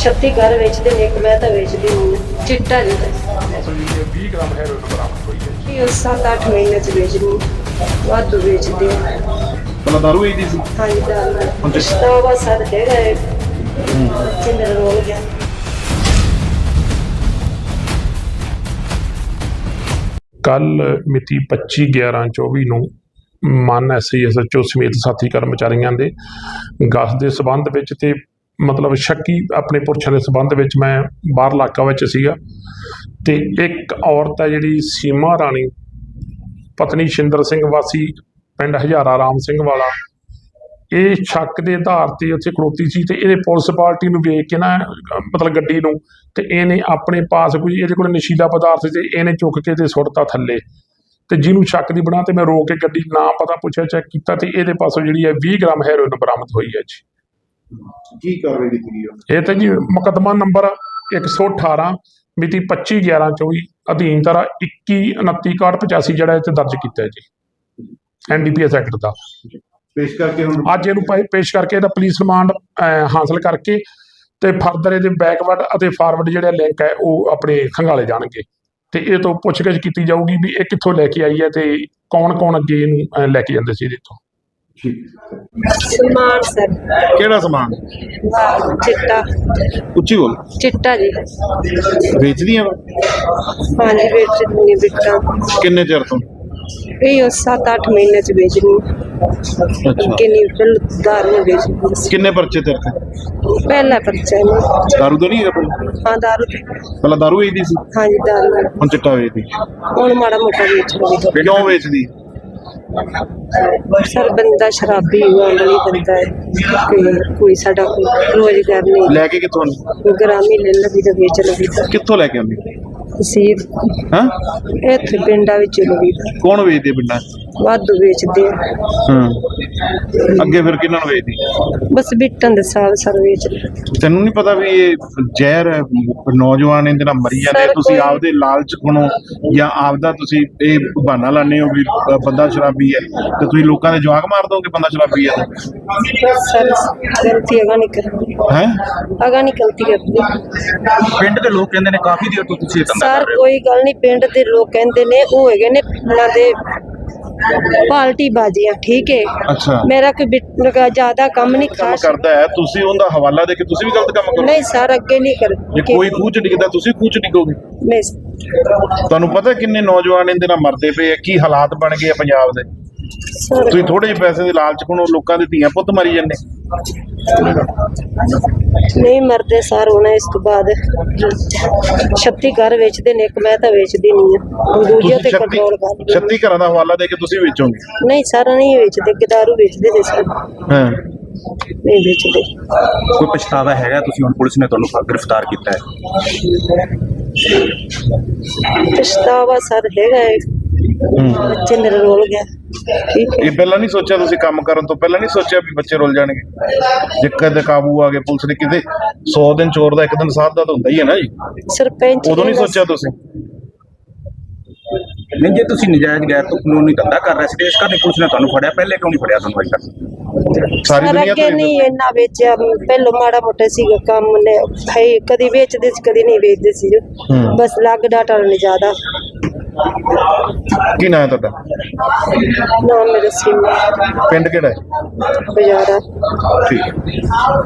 36 ਘਰ ਵੇਚਦੇ ਨੇ ਇੱਕ ਮੈਂ ਤਾਂ ਵੇਚਦੀ ਨਹੀਂ ਹਾਂ। ਚਿੱਟਾ ਜੀ ਅਸਲ ਵਿੱਚ ਇਹ 20 ਗ੍ਰਾਮ ਹੈਰੋਇਨ ਬਰਾਮਦ ਹੋਈ ਹੈ। ਇਹ 7-8 ਮਹੀਨੇ ਚ ਵੇਚਣੀ ਵਾਧੂ ਵੇਚਦੇ ਪਹਿਲਾਂ ਦਾਰੂ ਵੇਚਦੀ ਸੀ? ਹਾਂਜੀ ਦਾਲ ਹੁਣ ਤੇ- ਪਛਤਾਵਾ ਸਰ ਹੈਗਾ ਹੈ। ਬੱਚੇ ਮੇਰਾ ਰੋਲ ਗਿਆ। ਕੱਲ ਮਿਤੀ 25 11 24 ਨੂੰ ਮਨ ਐਸਆਈ ਐਸਐਚਓ ਸਮੇਤ ਸਾਥੀ ਕਰਮਚਾਰੀਆਂ ਦੇ ਗਸ ਦੇ ਸਬੰਧ ਵਿੱਚ ਤੇ ਮਤਲਬ ਸ਼ੱਕੀ ਆਪਣੇ ਪੁਰਸ਼ਾਂ ਦੇ ਸਬੰਧ ਵਿੱਚ ਮੈਂ ਬਾਹਰ ਇਲਾਕਾ ਵਿੱਚ ਸੀਗਾ ਤੇ ਇੱਕ ਔਰਤ ਹੈ ਜਿਹੜੀ ਸੀਮਾ ਰਾਣੀ, ਪਤਨੀ ਸ਼ਿੰਦਰ ਸਿੰਘ ਵਾਸੀ, ਪਿੰਡ ਹਜ਼ਾਰਾ ਰਾਮ ਸਿੰਘ ਵਾਲਾ। ਇਹ ਸ਼ੱਕ ਦੇ ਆਧਾਰ ਤੇ ਉੱਥੇ ਖੜੋਤੀ ਸੀ ਤੇ ਇਹਨੇ ਪੁਲਿਸ ਪਾਰਟੀ ਨੂੰ ਵੇਖ ਕੇ ਨਾ, ਮਤਲਬ ਗੱਡੀ ਨੂੰ ਤੇ ਇਹਨੇ ਆਪਣੇ ਪਾਸ ਕੋਈ ਇਹਦੇ ਕੋਲ ਨਸ਼ੀਲਾ ਪਦਾਰਥ ਸੀ ਤੇ ਇਹਨੇ ਚੁੱਕ ਕੇ ਤੇ ਸੁੱਟਤਾ ਥੱਲੇ। ਤੇ ਜਿਹਨੂੰ ਸ਼ੱਕ ਦੀ ਬਣਾ ਤੇ ਮੈਂ ਰੋਕ ਕੇ ਗੱਡੀ ਨਾ ਪਤਾ ਪੁੱਛਿਆ, ਚੈੱਕ ਕੀਤਾ ਤੇ ਇਹਦੇ ਪਾਸੋਂ ਜਿਹੜੀ ਹੈ 20 ਗ੍ਰਾਮ ਹੈਰੋਇਨ ਬਰਾਮਦ ਹੋਈ ਹੈ ਜੀ। ਕੀ ਕਾਰਵਾਈ ਕੀਤੀ ਗਈ ਉਹਨੇ? ਇਹ ਤਾਂ ਜੀ ਮੁਕੱਦਮਾ ਨੰਬਰ 118 ਮਿਤੀ 25 11 24 ਅਧੀਨ ਧਾਰਾ 21 29 85 ਜਿਹੜਾ ਇਹ ਤੇ ਦਰਜ ਕੀਤਾ ਹੈ ਜੀ। ਐਨਡੀਪੀਐਸ ਐਕਟ ਦਾ। ਪੇਸ਼ ਕਰਕੇ ਹੁਣ ਅੱਜ ਇਹਨੂੰ ਪੇਸ਼ ਕਰਕੇ ਇਹਦਾ ਪੁਲਿਸ ਰਿਮਾਂਡ ਹਾਸਲ ਕਰਕੇ ਤੇ ਫਰਦਰ ਇਹਦੇ ਬੈਕਵਰਡ ਅਤੇ ਫਾਰਵਰਡ ਜਿਹੜਾ ਲਿੰਕ ਹੈ ਉਹ ਆਪਣੇ ਖੰਗਾਲੇ ਜਾਣਗੇ। ਤੇ ਇਹ ਤੋਂ ਪੁੱਛਗਿੱਛ ਕੀਤੀ ਜਾਊਗੀ ਵੀ ਇਹ ਕਿੱਥੋਂ ਲੈ ਕੇ ਆਈ ਹੈ ਤੇ ਕੌਣ ਕੌਣ ਅੱਗੇ ਇਹਨੂੰ ਲੈ ਕੇ ਜਾਂਦੇ ਸੀ ਇਹਦੇ ਤੋਂ। ਸਲਮਾਨ ਸਰ। ਕਿਹੜਾ ਸਮਾਨ? ਚਿੱਟਾ। ਉੱਚੀ ਬੋਲ। ਚਿੱਟਾ ਜੀ। ਵੇਚਦੀਆਂ ਵਾ? ਹਾਂਜੀ ਵੇਚਣੀ ਬਿੱਟਾ ਕਿੰਨੇ ਚਿਰ ਤੋਂ? ਇਹ 7-8 ਮਹੀਨੇ ਚ ਵੇਚਣੀ ਅੱਛਾ। ਕਿੰਨੀ ਫਿਰ ਦਾਰੂ ਵੇਚਣੀ ਸੀ। ਕਿੰਨੇ ਪਰਚੇ ਤੇਰੇ ਤੇ? ਪਹਿਲਾ ਪਰਚਾ ਹੈ ਦਾਰੂ ਦਾ ਨਹੀਂ ਹੈਗਾ ਪਹਿਲਾਂ? ਹਾਂ ਦਾਰੂ ਤੇ। ਪਹਿਲਾਂ ਦਾਰੂ ਵੇਚਦੀ ਸੀ? ਹਾਂਜੀ ਦਾਰੂ। ਹੁਣ ਚਿੱਟਾ ਵੇਚਦੀ। ਹੁਣ ਮਾੜਾ ਮੋਟਾ ਵੇਚ ਕਿਉਂ ਵੇਚਦੀ? ਸਰ ਬੰਦਾ ਸ਼ਰਾਬੀ ਹੋਣ ਵਾਲੀ ਬੰਦਾ ਹੈ। ਕੋਈ ਕੋਈ ਸਾਡਾ ਕੋਈ ਰੋਜ਼ਗਾਰ ਨਹੀਂ। ਲੈ ਕੇ ਕਿੱਥੋਂ ਆਉਂਦੀ? ਗ੍ਰਾਮੀ ਲੈ ਲਵੀ ਤਾਂ ਵੇਚ ਲਵੀ ਕਿੱਥੋਂ ਲੈ ਕੇ ਆਉਂਦੀ? ਸੀ ਹਾਂ? ਇੱਥੇ ਪਿੰਡਾਂ ਵਿੱਚ ਲਵੀ ਕੌਣ ਵੇਚਦੇ ਪਿੰਡਾਂ? 'ਚ? ਵਾਧੂ ਵੇਚਦੇ ਆ। ਹਾਂ। ਅੱਗੇ ਫਿਰ ਕਿਹਨਾਂ ਨੂੰ ਵੇਚਦੀ? ਬਸ ਬਿੱਟਾਂ ਦੇ ਸਾਲ ਸਰ ਵੇਚ ਤੈਨੂੰ ਨਹੀਂ ਪਤਾ ਵੀ ਇਹ ਜ਼ਹਿਰ ਹੈ ਨੌਜਵਾਨ ਇਹਦੇ ਨਾਲ ਮਰੀ ਜਾਂਦੇ ਸਰ, ਤੁਸੀਂ ਕੋਈ- ਆਪਦੇ ਲਾਲਚ ਕੋਲੋਂ ਜਾਂ ਆਪਦਾ ਤੁਸੀਂ ਇਹ ਬਹਾਨਾ ਲਾਣੇ ਹੋ ਵੀ ਅ, ਬੰਦਾ ਸ਼ਰਾਬੀ ਹੈ। ਤੇ ਤੁਸੀਂ ਲੋਕਾਂ ਦੇ ਜਵਾਕ ਮਾਰ ਦੋਗੇ ਬੰਦਾ ਸ਼ਰਾਬੀ ਹੈ ਸਰ ਗਲਤੀ ਅਗਾ ਨਹੀਂ ਕਰਦੀ ਹੈ? ਅਗਾ ਨਹੀਂ ਗਲਤੀ ਕਰਦੀ ਪਿੰਡ ਦੇ ਲੋਕ ਕਹਿੰਦੇ ਨੇ ਕਾਫੀ ਦੇਰ ਤੋਂ ਤੁਸੀਂ ਇਹ ਧੰਦਾ ਸਰ ਕਰ ਰਹੇ ਹੋ। ਕੋਈ ਗੱਲ ਨਹੀਂ ਪਿੰਡ ਦੇ ਲੋਕ ਕਹਿੰਦੇ ਨੇ ਉਹ ਹੈਗੇ ਨੇ ਉਹਨਾਂ ਦੇ ਪਾਲਟੀ ਬਾਜੀਆਂ ਠੀਕ ਹੈ ਅੱਛਾ। ਮੇਰਾ ਕੋਈ ਜ਼ਿਆਦਾ ਕੰਮ ਨਹੀਂ ਖਾਸ ਕਰਦਾ ਹੈ। ਤੁਸੀਂ ਉਹਦਾ ਹਵਾਲਾ ਦੇ ਕੇ ਤੁਸੀਂ ਵੀ ਗਲਤ ਕੰਮ ਕਰੋ ਨਹੀਂ ਸਰ ਅੱਗੇ ਨਹੀਂ ਕਰ ਜੇ ਕੋਈ ਖੂਹ ਚ ਡਿੱਗਦਾ ਤੁਸੀਂ ਖੂਹ ਚ ਡਿੱਗੋਗੇ? ਨਹੀਂ ਤੁਹਾਨੂੰ ਪਤਾ ਕਿੰਨੇ ਨੌਜਵਾਨ ਇਹਦੇ ਨਾਲ ਮਰਦੇ ਪਏ ਆ? ਕੀ ਹਾਲਾਤ ਬਣ ਗਏ ਆ ਪੰਜਾਬ ਦੇ? ਤੁਸੀਂ ਥੋੜੇ ਜਿਹੇ ਪੈਸੇ ਦੇ ਲਾਲਚ ਕੋਲੋਂ ਲੋਕਾਂ ਦੇ ਧੀਆਂ ਪੁੱਤ ਮਾਰੀ ਜਾਂਦੇ। ਨਹੀਂ ਮਰਦੇ ਸਰ ਹੁਣ ਇਸ ਤੋਂ ਬਾਅਦ। 36 ਘਰ ਵੇਚਦੇ ਨੇ ਇੱਕ ਮੈਂ ਤਾਂ ਵੇਚਦੀ ਨਹੀਂ ਆ ਦੂਜੇ ਤੇ ਕੰਟਰੋਲ ਕਰ 36 36 ਘਰਾਂ ਦਾ ਹਵਾਲਾ ਦੇ ਕੇ ਤੁਸੀਂ ਵੇਚੋਗੇ? ਨਹੀਂ ਸਰ ਨਹੀਂ ਵੇਚਦੇ ਕਿਦਾਰੂ ਵੇਚਦੇ ਨੇ ਸਰ। ਹਾਂ। ਨਹੀਂ ਵੇਚਦੇ। ਕੋਈ ਪਛਤਾਵਾ ਹੈਗਾ? ਤੁਸੀਂ ਹੁਣ ਪੁਲਿਸ ਨੇ ਤੁਹਾਨੂੰ ਗ੍ਰਿਫਤਾਰ ਕੀਤਾ ਹੈ। ਪਛਤਾਵਾ ਸਰ ਹੈਗਾ ਬੱਚੇ ਮੇਰੇ ਰੋਲ ਗਿਆ ਠੀਕ ਹੈ ਇਹ ਪਹਿਲਾਂ ਨਹੀਂ ਸੋਚਿਆ ਤੁਸੀਂ ਕੰਮ ਕਰਨ ਤੋਂ ਪਹਿਲਾਂ ਨਹੀਂ ਸੋਚਿਆ ਵੀ ਬੱਚੇ ਰੁੱਲ ਜਾਣਗੇ? ਜੇ ਕਦੇ ਕਾਬੂ ਆ ਗਏ ਪੁਲਿਸ ਨੇ ਕਿਤੇ 100 ਦਿਨ ਚੋਰ ਦਾ ਇੱਕ ਦਿਨ ਸਾਧ ਦਾ ਤਾਂ ਹੁੰਦਾ ਹੀ ਹੈ ਨਾ ਜੀ। ਸਰਪੰਚ ਉਦੋਂ ਨਹੀਂ ਸੋਚਿਆ ਤੁਸੀਂ? ਨਹੀਂ ਜੇ ਤੁਸੀਂ ਨਜਾਇਜ਼ ਗੈਰ ਤੋਂ ਕਾਨੂੰਨੀ ਧੰਦਾ ਕਰ ਰਹੇ ਸੀ ਤੇ ਇਸ ਕਰਕੇ ਪੁਲਿਸ ਨੇ ਤੁਹਾਨੂੰ ਫੜਿਆ ਪਹਿਲੇ ਕਿਉਂ ਨਹੀਂ ਫੜਿਆ ਤੁਹਾਨੂੰ ਅਜੇ ਤੱਕ? ਸਾਰੀ ਦੁਨੀਆ ਤੋਂ ਨਹੀਂ ਇੰਨਾ ਵੇਚਿਆ ਪਹਿਲੋਂ ਮਾੜਾ ਮੋਟਾ ਸੀਗਾ ਕੰਮ ਨੇ ਹੈ ਕਦੀ ਵੇਚਦੇ ਸੀ ਕਦੀ ਨਹੀਂ ਵੇਚਦੇ ਸੀ। ਬਸ ਲੱਗ ਡਾਟਾ ਨਹੀਂ ਜ਼ਿਆਦਾ। ਕੀ ਨਾਂ ਹੈ ਤੁਹਾਡਾ? ਨਾ ਮੇਰੇ ਸਿਮ ਪਿੰਡ ਕਿਹੜਾ ਹੈ? ਬਜ਼ਾਰਾ ਠੀਕ ਹੈ।